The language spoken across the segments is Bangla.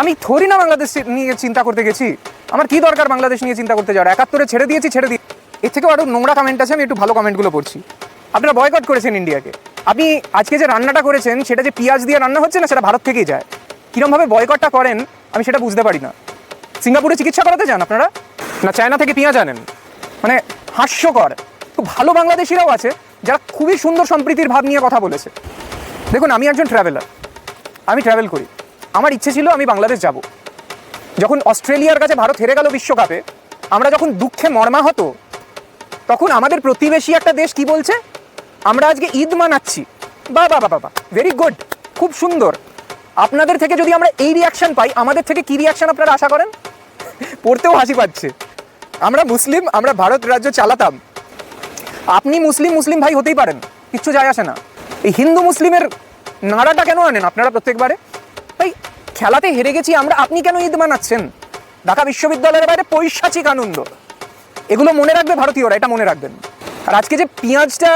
আমি থরি না বাংলাদেশ নিয়ে চিন্তা করতে গেছি। আমার কি দরকার বাংলাদেশ নিয়ে চিন্তা করতে যাওয়ার? একাত্তরে ছেড়ে দিয়েছি, ছেড়ে দিই এর থেকেও আরও নোংরা কমেন্ট আছে, আমি একটু ভালো কমেন্টগুলো পড়ছি। আপনারা বয়কট করেছেন ইন্ডিয়াকে আপনি আজকে যে রান্নাটা করেছেন, সেটা যে পেঁয়াজ দিয়ে রান্না হচ্ছে না, সেটা ভারত থেকেই যায়। কীরমভাবে বয়কটটা করেন, আমি সেটা বুঝতে পারি না। সিঙ্গাপুরে চিকিৎসা করাতে যান আপনারা? না, চায়না থেকে পেঁয়াজ আনেন। মানে হাস্যকর। খুব ভালো বাংলাদেশিরাও আছে, যারা খুবই সুন্দর সম্প্রীতির ভাব নিয়ে কথা বলেছে। দেখুন, আমি একজন ট্রাভেলার আমি ট্রাভেল করি। আমার ইচ্ছে ছিল আমি বাংলাদেশ যাব। যখন অস্ট্রেলিয়ার কাছে ভারত হেরে গেল বিশ্বকাপে, আমরা যখন দুঃখে মর্মাহত, তখন আমাদের প্রতিবেশী একটা দেশ কি বলছে? আমরা আজকে ঈদ মানাচ্ছি। বা বা বাবা ভেরি গুড খুব সুন্দর। আপনাদের থেকে যদি আমরা এই রিয়াকশন পাই, আমাদের থেকে কি রিয়াকশন আপনারা আশা করেন? পড়তেও হাসি পাচ্ছে। আমরা মুসলিম, আমরা ভারত রাজ্য চালাতাম। আপনি মুসলিম মুসলিম ভাই হতেই পারেন, কিচ্ছু যায় আসে না। এই হিন্দু মুসলিমের নাড়াটা কেন আনেন আপনারা প্রত্যেকবারে? তাই খেলাতে হেরে গেছি আমরা, আপনি কেন ঈদ মানাচ্ছেন? ঢাকা বিশ্ববিদ্যালয়ের বাইরে পৈশাচিক আনন্দ। এগুলো মনে রাখবে ভারতীয়রা, এটা মনে রাখবেন। আর আজকে যে পেঁয়াজটা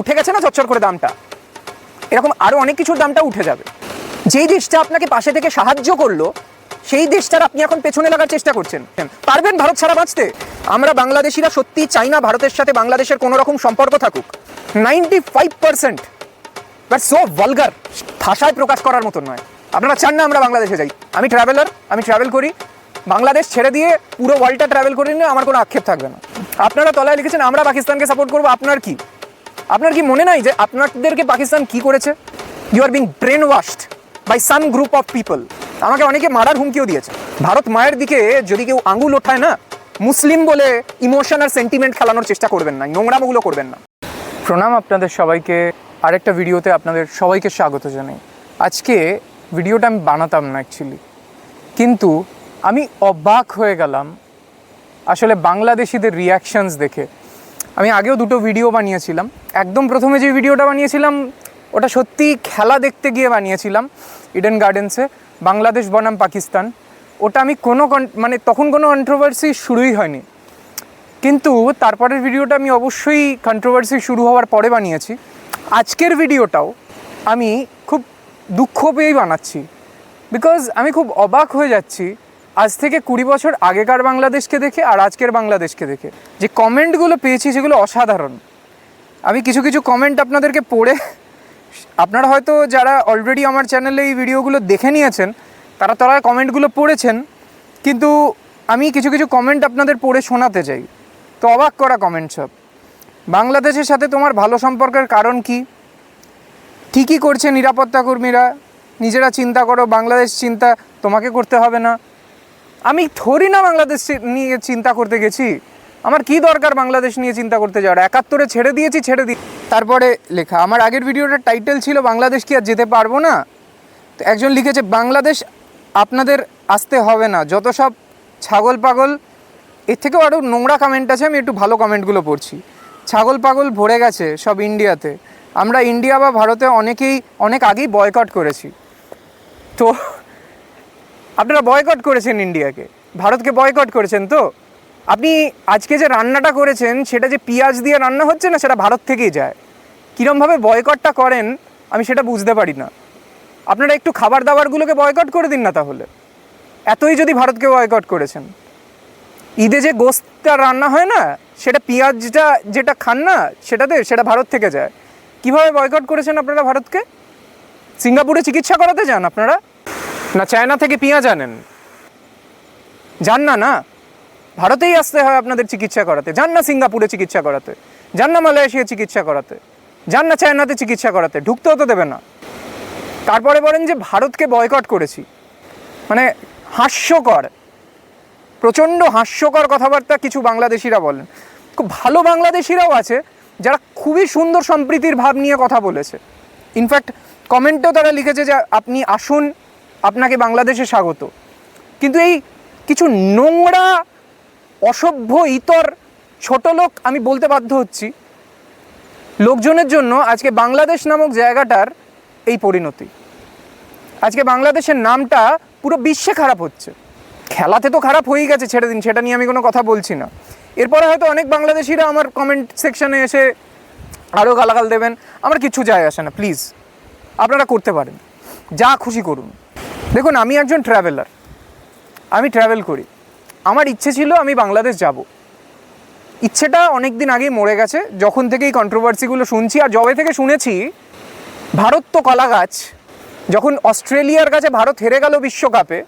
উঠে গেছে না চচ্চর করে দামটা, এরকম আরও অনেক কিছুর দামটা উঠে যাবে। যেই দেশটা আপনাকে পাশে থেকে সাহায্য করল, সেই দেশটার আপনি এখন পেছনে লাগার চেষ্টা করছেন। পারবেন ভারত ছাড়া বাঁচতে? আমরা বাংলাদেশিরা সত্যি চাই না ভারতের সাথে বাংলাদেশের কোনো রকম সম্পর্ক থাকুক। Ninety five percent so vulgar ভাষায় প্রকাশ করার মতন নয়। আপনারা চান না আমরা বাংলাদেশে যাই। আমি ট্রাভেলার আমি ট্রাভেল করি। বাংলাদেশ ছেড়ে দিয়ে পুরো ওয়ার্ল্ডটা ট্রাভেল করি না আমার কোনো আক্ষেপ থাকবে না। আপনারা তলায় লিখেছেন, আমরা পাকিস্তানকে সাপোর্ট করব। আপনার কি? আপনার কি মনে নাই যে আপনাদেরকে পাকিস্তান কি করেছে? You are being brainwashed by some group of people আমাকে অনেকে মারার হুমকিও দিয়েছে। ভারত মায়ের দিকে যদি কেউ আঙুল ওঠায় না, মুসলিম বলে ইমোশন আর সেন্টিমেন্ট খেলানোর চেষ্টা করবেন না, নোংরামোগুলো করবেন না। প্রণাম আপনাদের সবাইকে। আরেকটা ভিডিওতে আপনাদের সবাইকে স্বাগত জানাই। আজকে ভিডিওটা আমি বানাতাম না অ্যাকচুয়ালি কিন্তু আমি অবাক হয়ে গেলাম। আসলে বাংলাদেশিদের রিয়াকশনস দেখে। আমি আগেও দুটো ভিডিও বানিয়েছিলাম। একদম প্রথমে যে ভিডিওটা বানিয়েছিলাম, ওটা সত্যি খেলা দেখতে গিয়ে বানিয়েছিলাম ইডেন গার্ডেন্সে বাংলাদেশ বনাম পাকিস্তান। ওটা আমি কোনো মানে তখন কোনো কন্ট্রোভার্সি শুরুই হয়নি। কিন্তু তারপরের ভিডিওটা আমি অবশ্যই কন্ট্রোভার্সি শুরু হওয়ার পরে বানিয়েছি। আজকের ভিডিওটাও আমি খুব দুঃখ পেয়েই বানাচ্ছি। বিকজ আমি খুব অবাক হয়ে যাচ্ছি, আজ থেকে কুড়ি বছর আগেকার বাংলাদেশকে দেখে আর আজকের বাংলাদেশকে দেখে। যে কমেন্টগুলো পেয়েছি সেগুলো অসাধারণ। আমি কিছু কিছু কমেন্ট আপনাদেরকে পড়ে, আপনারা হয়তো যারা অলরেডি আমার চ্যানেলে এই ভিডিওগুলো দেখে নিয়েছেন, তারা তারা কমেন্টগুলো পড়েছেন, কিন্তু আমি কিছু কিছু কমেন্ট আপনাদের পড়ে শোনাতে চাই। তো অবাক করা কমেন্ট সব। বাংলাদেশের সাথে তোমার ভালো সম্পর্কের কারণ কি? ঠিকই করছে নিরাপত্তা কর্মীরা। নিজেরা চিন্তা করো, বাংলাদেশ চিন্তা, তোমাকে করতে হবে না। আমি থরি না বাংলাদেশ নিয়ে চিন্তা করতে গেছি। আমার কি দরকার বাংলাদেশ নিয়ে চিন্তা করতে যাওয়ার? একাত্তরে ছেড়ে দিয়েছি, ছেড়ে দিই তারপরে লেখা, আমার আগের ভিডিওটার টাইটেল ছিল, বাংলাদেশ কি আর যেতে পারব না? তো একজন লিখেছে, বাংলাদেশ আপনাদের আসতে হবে না। যত সব ছাগল পাগল এর থেকেও আরও নোংরা কমেন্ট আছে, আমি একটু ভালো কমেন্টগুলো পড়ছি। ছাগল পাগল ভরে গেছে সব ইন্ডিয়াতে আমরা ইন্ডিয়া বা ভারতে অনেকেই, অনেক আগেই বয়কট করেছি। তো, আপনারা বয়কট করেছেন ইন্ডিয়াকে। ভারতকে বয়কট করেছেন তো? আপনি আজকে যে রান্নাটা করেছেন, সেটা যে পেঁয়াজ দিয়ে রান্না হচ্ছে না, সেটা ভারত থেকেই যায়। কীরমভাবে বয়কটটা করেন, আমি সেটা বুঝতে পারি না। আপনারা একটু খাবার দাবারগুলোকে বয়কট করে দিন না তাহলে। এতই যদি ভারতকে বয়কট করেছেন। ঈদে যে গোস্তটা রান্না হয় না, সেটা পেঁয়াজটা যেটা খান না, সেটাতে সেটা ভারত থেকে যায়। কীভাবে বয়কট করেছেন আপনারা ভারতকে? সিঙ্গাপুরে চিকিৎসা করাতে যান আপনারা? না চায়না থেকে পেঁয়াজ আনেন? যান না না। ভারতেই আসতে হয় আপনাদের চিকিৎসা করাতে। যান না সিঙ্গাপুরে চিকিৎসা করাতে। যান না মালয়েশিয়া চিকিৎসা করাতে। যান না চায়নাতে চিকিৎসা করাতে। ঢুকতেও তো দেবে না। তারপরে বলেন যে ভারতকে বয়কট করেছি। মানে হাস্যকর, প্রচণ্ড হাস্যকর কথাবার্তা কিছু বাংলাদেশিরা বলেন। খুব ভালো বাংলাদেশিরাও আছে যারা খুবই সুন্দর সম্প্রীতির ভাব নিয়ে কথা বলেছে। ইনফ্যাক্ট কমেন্টেও তারা লিখেছে যে আপনি আসুন, আপনাকে বাংলাদেশে স্বাগত। কিন্তু এই কিছু নোংরা, অসভ্য ইতর ছোট লোক আমি বলতে বাধ্য হচ্ছি, লোকজনের জন্য আজকে বাংলাদেশ নামক জায়গাটার এই পরিণতি। আজকে বাংলাদেশের নামটা পুরো বিশ্বে খারাপ হচ্ছে। খেলাতে তো খারাপ হয়েই গেছে ছেড়ে দিন, সেটা নিয়ে আমি কোনো কথা বলছি না। এরপরে হয়তো অনেক বাংলাদেশিরা আমার কমেন্ট সেকশনে এসে আরও গালাগাল দেবেন। আমার কিছু যায় আসে না প্লিজ আপনারা করতে পারেন। যা খুশি করুন। দেখুন, আমি একজন ট্রাভেলার আমি ট্রাভেল করি। আমার ইচ্ছে ছিল আমি বাংলাদেশ যাব। ইচ্ছেটা অনেক দিন আগেই মরে গেছে। যখন থেকে এই কন্ট্রোভার্সিগুলো শুনছি, আর জবে থেকে শুনেছি, ভারত তো কলা গাছ। যখন অস্ট্রেলিয়ার কাছে ভারত হেরে গেল বিশ্বকাপে,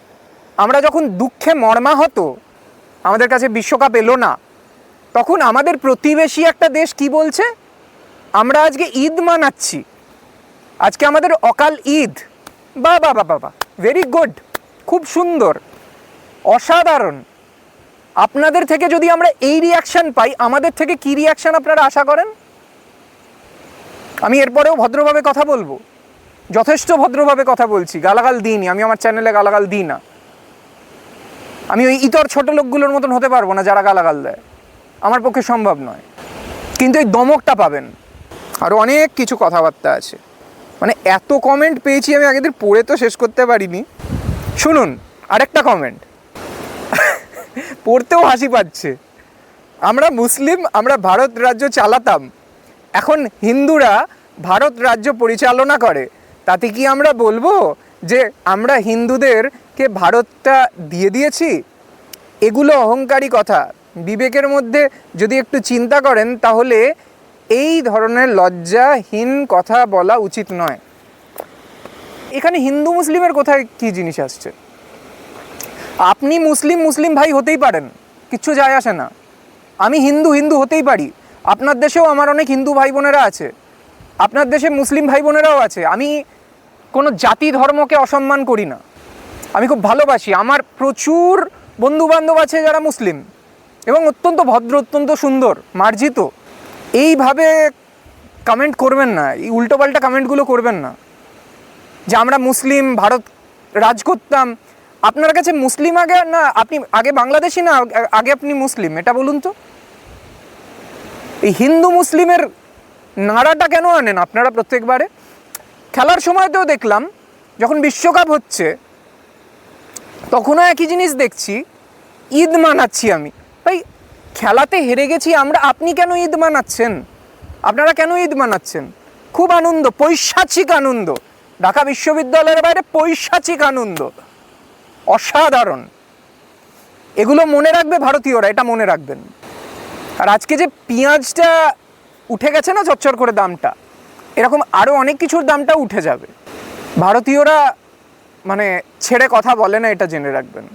আমরা যখন দুঃখে মর্মাহত, আমাদের কাছে বিশ্বকাপ এলো না তখন আমাদের প্রতিবেশী একটা দেশ কি বলছে? আমরা আজকে ঈদ মানাচ্ছি। আজকে আমাদের অকাল ঈদ। বা বা বা বা ভেরি গুড খুব সুন্দর, অসাধারণ। আপনাদের থেকে যদি আমরা এই রিয়াকশন পাই, আমাদের থেকে কি রিয়াকশান আপনারা আশা করেন? আমি এরপরেও ভদ্রভাবে কথা বলব। যথেষ্ট ভদ্রভাবে কথা বলছি। গালাগাল দিইনি। আমি আমার চ্যানেলে গালাগাল দিই না। আমি ওই ইতর ছোট লোকগুলোর মতন হতে পারব না যারা গালাগাল দেয়। আমার পক্ষে সম্ভব নয়। কিন্তু এই দমকটা পাবেন। আরও অনেক কিছু কথাবার্তা আছে। মানে এত কমেন্ট পেয়েছি আমি আগেদের পড়ে তো শেষ করতে পারিনি। শুনুন, আরেকটা কমেন্ট পড়তেও হাসি পাচ্ছে। আমরা মুসলিম, আমরা ভারত রাজ্য চালাতাম। এখন হিন্দুরা ভারত রাজ্য পরিচালনা করে। তাতে কি আমরা বলব যে আমরা হিন্দুদেরকে ভারতটা দিয়ে দিয়েছি? এগুলো অহংকারী কথা। বিবেকের মধ্যে যদি একটু চিন্তা করেন, তাহলে এই ধরনের লজ্জাহীন কথা বলা উচিত নয়। এখানে হিন্দু মুসলিমের কোথায় কি জিনিস আসছে? আপনি মুসলিম মুসলিম ভাই হতেই পারেন, কিচ্ছু যায় আসে না। আমি হিন্দু হিন্দু হতেই পারি। আপনার দেশেও আমার অনেক হিন্দু ভাই বোনেরা আছে। আপনার দেশে মুসলিম ভাই বোনেরাও আছে। আমি কোনো জাতি ধর্মকে অসম্মান করি না। আমি খুব ভালোবাসি। আমার প্রচুর বন্ধু বান্ধব আছে যারা মুসলিম। এবং অত্যন্ত ভদ্র, অত্যন্ত সুন্দর, মার্জিত। এইভাবে কমেন্ট করবেন না, এই উল্টোপাল্টা কমেন্টগুলো করবেন না। যে আমরা মুসলিম, ভারত রাজ করতাম। আপনার কাছে মুসলিম আগে না, আপনি আগে বাংলাদেশি না আগে আপনি মুসলিম? এটা বলুন তো। এই হিন্দু মুসলিমের নাড়াটা কেন আনেন আপনারা প্রত্যেকবারে? খেলার সময়তেও দেখলাম, যখন বিশ্বকাপ হচ্ছে, তখনও একই জিনিস দেখছি, ঈদ মানাচ্ছি আমি। ভাই, খেলাতে হেরে গেছি, আমরা আপনি কেন ঈদ মানাচ্ছেন? আপনারা কেন ঈদ মানাচ্ছেন? খুব আনন্দ, পৈশাচিক আনন্দ। ঢাকা বিশ্ববিদ্যালয়ের বাইরে পৈশাচিক আনন্দ। অসাধারণ। এগুলো মনে রাখবে ভারতীয়রা, এটা মনে রাখবেন। আর আজকে যে পেঁয়াজটা উঠে গেছে না চচ্চর করে দামটা, এরকম আরও অনেক কিছুর দামটা উঠে যাবে। ভারতীয়রা মানে ছেড়ে কথা বলে না, এটা জেনে রাখবেন।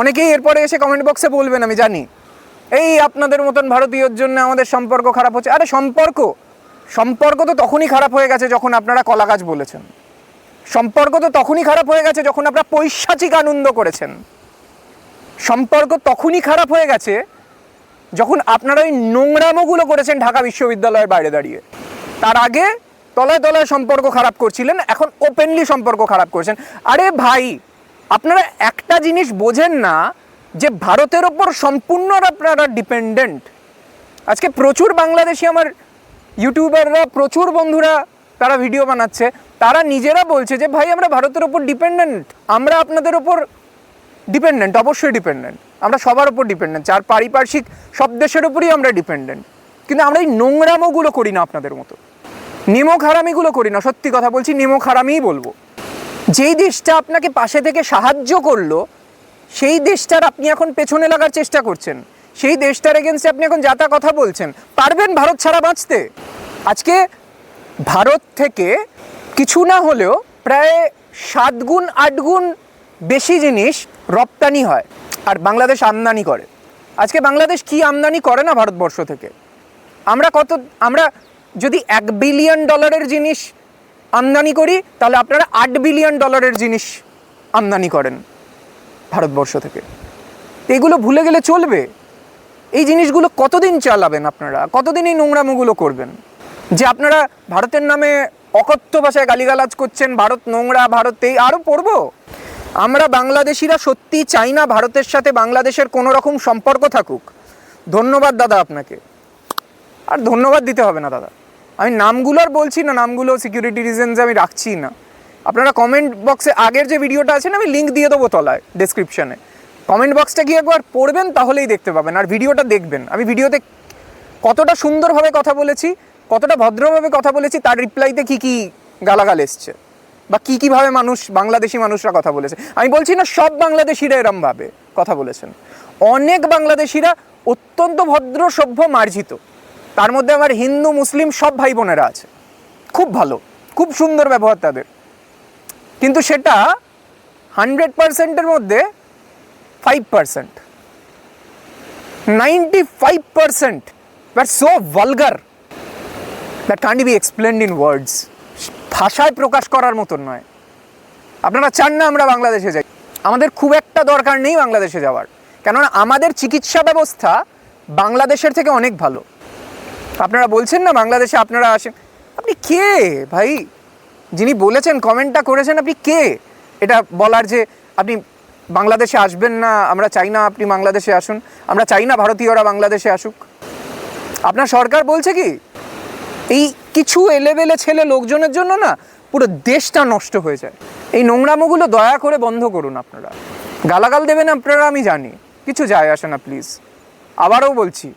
অনেকেই এরপরে এসে কমেন্ট বক্সে বলবেন, আমি জানি। এই আপনাদের মতন ভারতীয়র জন্য আমাদের সম্পর্ক খারাপ হচ্ছে। আরে সম্পর্ক? সম্পর্ক তো তখনই খারাপ হয়ে গেছে যখন আপনারা কলা গাছ বলেছেন। সম্পর্ক তো তখনই খারাপ হয়ে গেছে যখন আপনারা পৈশাচিক আনন্দ করেছেন। সম্পর্ক তখনই খারাপ হয়ে গেছে যখন আপনারা ওই নোংরামোগুলো করেছেন ঢাকা বিশ্ববিদ্যালয়ের বাইরে দাঁড়িয়ে। তার আগে তলায় তলায় সম্পর্ক খারাপ করছিলেন, এখন ওপেনলি সম্পর্ক খারাপ করছেন। আরে ভাই আপনারা একটা জিনিস বোঝেন না যে ভারতের ওপর সম্পূর্ণ আপনারা ডিপেন্ডেন্ট আজকে প্রচুর বাংলাদেশি আমার ইউটিউবাররা প্রচুর বন্ধুরা তারা ভিডিও বানাচ্ছে। তারা নিজেরা বলছে যে, ভাই, আমরা ভারতের ওপর ডিপেন্ডেন্ট আমরা আপনাদের ওপর ডিপেন্ডেন্ট অবশ্যই ডিপেন্ডেন্ট আমরা সবার ওপর ডিপেন্ডেন্ট আর পারিপার্শ্বিক সব দেশের উপরই আমরা ডিপেন্ডেন্ট কিন্তু আমরা এই নোংরামোগুলো করি না আপনাদের মতো। নেমক হারামিগুলো করি না। সত্যি কথা বলছি, নেমক হারামিই বলব। যেই দেশটা আপনাকে পাশে থেকে সাহায্য করল, সেই দেশটার আপনি এখন পেছনে লাগার চেষ্টা করছেন। সেই দেশটার এগেনস্টে আপনি এখন যাতা কথা বলছেন, পারবেন ভারত ছাড়া বাঁচতে? আজকে ভারত থেকে কিছু না হলেও প্রায় সাত গুণ, আট গুণ বেশি জিনিস রপ্তানি হয় আর বাংলাদেশ আমদানি করে। আজকে বাংলাদেশ কি আমদানি করে না ভারতবর্ষ থেকে? আমরা কত, আমরা যদি এক বিলিয়ন ডলারের জিনিস আমদানি করি, তাহলে আপনারা আট বিলিয়ন ডলারের জিনিস আমদানি করেন ভারতবর্ষ থেকে। এগুলো ভুলে গেলে চলবে। এই জিনিসগুলো কতদিন চালাবেন আপনারা? কতদিন এই নোংরামোগুলো করবেন? যে আপনারা ভারতের নামে অকথ্য ভাষায় গালিগালাজ করছেন, ভারত নোংরা, ভারত এই আরও পড়ব? আমরা বাংলাদেশিরা সত্যি চাই না ভারতের সাথে বাংলাদেশের কোনো রকম সম্পর্ক থাকুক। ধন্যবাদ দাদা আপনাকে। আর ধন্যবাদ দিতে হবে না দাদা। আমি নামগুলো আর বলছি না, নামগুলো সিকিউরিটি রিজনসে আমি রাখছি না। আপনারা কমেন্ট বক্সে আগের যে ভিডিওটা আছে না, আমি লিঙ্ক দিয়ে দেবো তলায় ডেসক্রিপশনে কমেন্ট বক্সটা গিয়ে একবার পড়বেন, তাহলেই দেখতে পাবেন। আর ভিডিওটা দেখবেন। আমি ভিডিওতে কতটা সুন্দরভাবে কথা বলেছি, কতটা ভদ্রভাবে কথা বলেছি, তার রিপ্লাইতে কি কি গালাগাল এসছে, বা কী কীভাবে মানুষ, বাংলাদেশি মানুষরা কথা বলেছে। আমি বলছি না, সব বাংলাদেশিরা এরমভাবে কথা বলেছেন। অনেক বাংলাদেশিরা অত্যন্ত ভদ্র, সভ্য, মার্জিত। তার মধ্যে আমার হিন্দু, মুসলিম সব ভাই বোনেরা আছে। খুব ভালো, খুব সুন্দর ব্যবহার তাদের। কিন্তু সেটা হান্ড্রেড পার্সেন্টের মধ্যে five percent. Ninety five percent but so vulgar that can't be explained in words ভাষায় প্রকাশ করার মতন নয়। আপনারা চান না আমরা বাংলাদেশে যাই। আমাদের খুব একটা দরকার নেই বাংলাদেশে যাওয়ার। কেননা আমাদের চিকিৎসা ব্যবস্থা বাংলাদেশের থেকে অনেক ভালো। আপনারা বলছেন না বাংলাদেশে আপনারা আসেন? আপনি কে ভাই? যিনি বলেছেন, কমেন্টটা করেছেন, আপনি কে? এটা বলার যে আপনি বাংলাদেশে আসবেন না, আমরা চাই না আপনি বাংলাদেশে আসুন, আমরা চাই না ভারতীয়রা বাংলাদেশে আসুক। আপনার সরকার বলছে কি, এই কিছু এলেবেলে ছেলে লোকজনের জন্য না পুরো দেশটা নষ্ট হয়ে যায়। এই নোংরামোগুলো দয়া করে বন্ধ করুন আপনারা। গালাগাল দেবেন আপনারা, আমি জানি। কিছু যায় আসে না প্লিজ আবারও বলছি,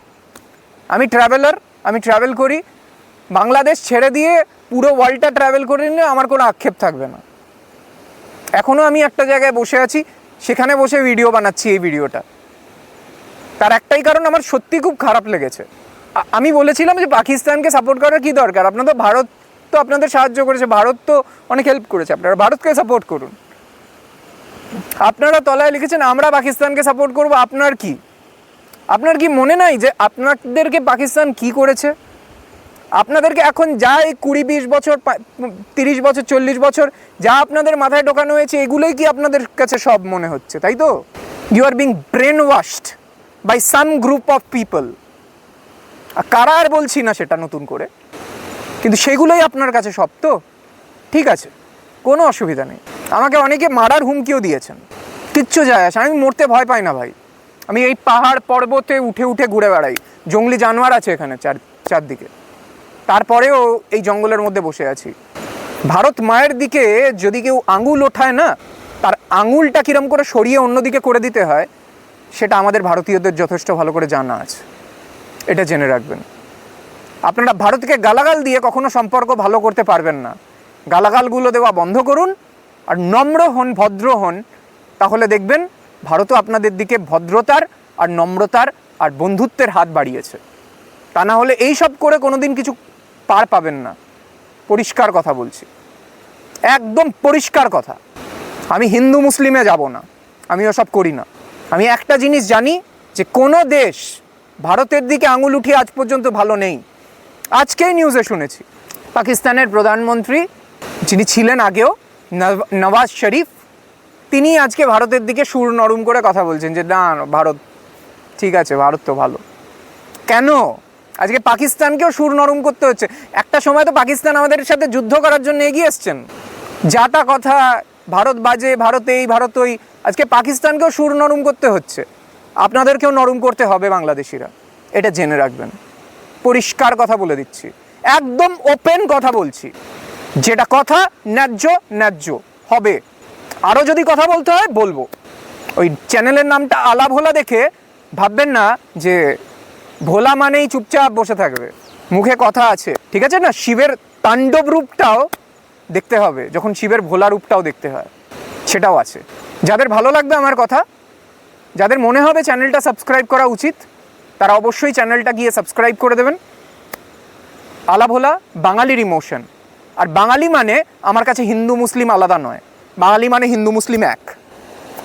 আমি ট্রাভেলার আমি ট্রাভেল করি। বাংলাদেশ ছেড়ে দিয়ে পুরো ওয়ার্ল্ডটা ট্রাভেল করে নিলে আমার কোনো আক্ষেপ থাকবে না। এখনও আমি একটা জায়গায় বসে আছি, সেখানে বসে ভিডিও বানাচ্ছি এই ভিডিওটা তার একটাই কারণ আমার সত্যি খুব খারাপ লেগেছে। আমি বলেছিলাম যে পাকিস্তানকে সাপোর্ট করার কি দরকার? আপনার তো ভারত তো আপনাদের সাহায্য করেছে, ভারত তো অনেক হেল্প করেছে। আপনারা ভারতকে সাপোর্ট করুন। আপনারা তলায় লিখেছেন, আমরা পাকিস্তানকে সাপোর্ট করব, আপনার কি? আপনার কি মনে নাই যে আপনাদেরকে পাকিস্তান কি করেছে? আপনাদেরকে এখন যা এই কুড়ি, বিশ বছর তিরিশ বছর, চল্লিশ বছর যা আপনাদের মাথায় ঢোকানো হয়েছে, এগুলোই কি আপনাদের কাছে সব মনে হচ্ছে, তাই তো? You are being brainwashed by some group of people কারা আর বলছি না সেটা নতুন করে? কিন্তু সেগুলোই আপনার কাছে সব তো? ঠিক আছে, কোনো অসুবিধা নেই। আমাকে অনেকে মারার হুমকিও দিয়েছেন। কিচ্ছু যায় আসে, আমি মরতে ভয় পাই না ভাই। আমি এই পাহাড় পর্বতে উঠে উঠে ঘুরে বেড়াই। জঙ্গলি জানোয়ার আছে এখানে চার, চারদিকে। তারপরেও এই জঙ্গলের মধ্যে বসে আছি। ভারত মায়ের দিকে যদি কেউ আঙুল ওঠায় না, তার আঙুলটা কিরম করে সরিয়ে অন্যদিকে করে দিতে হয়, সেটা আমাদের ভারতীয়দের যথেষ্ট ভালো করে জানা আছে। এটা জেনে রাখবেন। আপনারা ভারতকে গালাগাল দিয়ে কখনো সম্পর্ক ভালো করতে পারবেন না। গালাগালগুলো দেওয়া বন্ধ করুন, আর নম্র হন, ভদ্র হন, তাহলে দেখবেন ভারতও আপনাদের দিকে ভদ্রতার আর নম্রতার আর বন্ধুত্বের হাত বাড়িয়েছে। তা না হলে এই সব করে কোনোদিন কিছু পার পাবেন না। পরিষ্কার কথা বলছি। একদম পরিষ্কার কথা। আমি হিন্দু মুসলিমে যাব না। আমি ওসব করি না। আমি একটা জিনিস জানি যে কোনো দেশ ভারতের দিকে আঙুল উঠিয়ে আজ পর্যন্ত ভালো নেই। আজকেই নিউজে শুনেছি। পাকিস্তানের প্রধানমন্ত্রী যিনি ছিলেন আগেও নওয়াজ শরীফ তিনি আজকে ভারতের দিকে সুর নরম করে কথা বলছেন যে, না ভারত, ঠিক আছে, ভারত তো ভালো। কেন? আজকে পাকিস্তানকেও সুর নরম করতে হচ্ছে। একটা সময় তো পাকিস্তান আমাদের সাথে যুদ্ধ করার জন্য এগিয়ে এসছেন। যাটা কথা, ভারত বাজে, ভারত এই, ভারত ওই, আজকে পাকিস্তানকেও সুর নরম করতে হচ্ছে। আপনাদেরকেও নরম করতে হবে বাংলাদেশিরা। এটা জেনে রাখবেন। পরিষ্কার কথা বলে দিচ্ছি। একদম ওপেন কথা বলছি। যেটা কথা ন্যায্য ন্যায্য হবে। আরও যদি কথা বলতে হয়, বলব। ওই চ্যানেলের নামটা আলা ভোলা দেখে ভাববেন না যে ভোলা মানেই চুপচাপ বসে থাকবে। মুখে কথা আছে। ঠিক আছে না? শিবের তাণ্ডব রূপটাও দেখতে হবে, যখন শিবের ভোলা রূপটাও দেখতে হয়। সেটাও আছে। যাদের ভালো লাগবে আমার কথা, যাদের মনে হবে চ্যানেলটা সাবস্ক্রাইব করা উচিত, তারা অবশ্যই চ্যানেলটা গিয়ে সাবস্ক্রাইব করে দেবেন। আলা ভোলা, বাঙালির ইমোশন। আর বাঙালি মানে আমার কাছে হিন্দু, মুসলিম আলাদা নয়। বাঙালি মানে হিন্দু মুসলিম এক।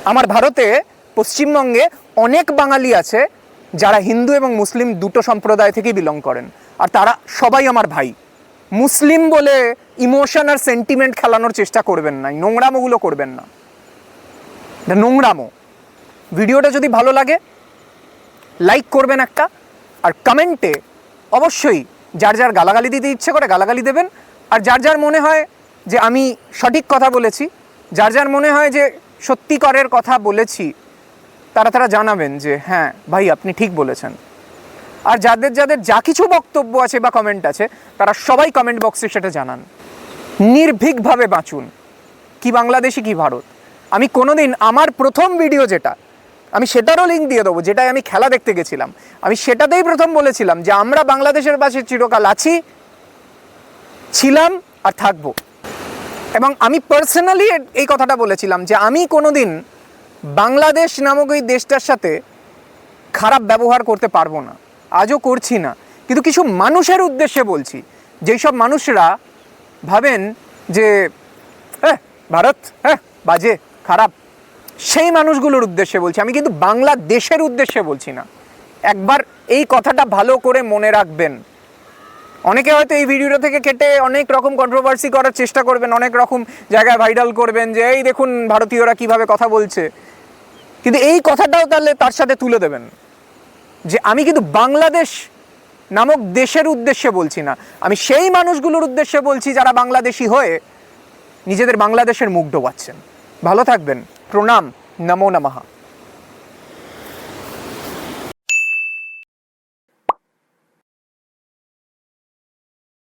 আমার ভারতে পশ্চিমবঙ্গে অনেক বাঙালি আছে যারা হিন্দু এবং মুসলিম দুটো সম্প্রদায় থেকেই বিলং করেন। আর তারা সবাই আমার ভাই। মুসলিম বলে ইমোশন আর সেন্টিমেন্ট খেলানোর চেষ্টা করবেন না নোংরামোগুলো করবেন না। এটা নোংরামো। ভিডিওটা যদি ভালো লাগে লাইক করবেন একটা, আর কমেন্টে অবশ্যই যার যার গালাগালি দিতে ইচ্ছে করে গালাগালি দেবেন। আর যার যার মনে হয় যে আমি সঠিক কথা বলেছি যার যার মনে হয় যে সত্যিকারের কথা বলেছি, তারা তারা জানাবেন যে হ্যাঁ ভাই, আপনি ঠিক বলেছেন। আর যাদের যাদের যা কিছু বক্তব্য আছে বা কমেন্ট আছে, তারা সবাই কমেন্ট বক্সে সেটা জানান। নির্ভীকভাবে বাঁচুন। কি বাংলাদেশি কি ভারত। আমি কোনোদিন আমার প্রথম ভিডিও যেটা, আমি সেটারও লিঙ্ক দিয়ে দেবো যেটাই আমি খেলা দেখতে গেছিলাম। আমি সেটাতেই প্রথম বলেছিলাম যে আমরা বাংলাদেশের পাশে চিরকাল আছি, ছিলাম আর থাকব। এবং আমি পার্সোনালি এই কথাটা বলেছিলাম যে আমি কোনোদিন বাংলাদেশ নামক এই দেশটার সাথে খারাপ ব্যবহার করতে পারব না। আজও করছি না। কিন্তু কিছু মানুষের উদ্দেশ্যে বলছি। যেই সব মানুষরা ভাবেন যে হ্যাঁ ভারত হ্যাঁ বাজে, খারাপ। সেই মানুষগুলোর উদ্দেশ্যে বলছি। আমি কিন্তু বাংলাদেশের উদ্দেশ্যে বলছি না। একবার এই কথাটা ভালো করে মনে রাখবেন। অনেকে হয়তো এই ভিডিওটা থেকে কেটে অনেক রকম কন্ট্রোভার্সি করার চেষ্টা করবেন, অনেক রকম জায়গায় ভাইরাল করবেন যে, এই দেখুন ভারতীয়রা কীভাবে কথা বলছে। কিন্তু এই কথাটাও তাহলে তার সাথে তুলে দেবেন যে, আমি কিন্তু বাংলাদেশ নামক দেশের উদ্দেশ্যে বলছি না। আমি সেই মানুষগুলোর উদ্দেশ্যে বলছি যারা বাংলাদেশি হয়ে নিজেদের বাংলাদেশের মুখ ডোবাচ্ছেন। ভালো থাকবেন। প্রণাম। নমো নমঃ।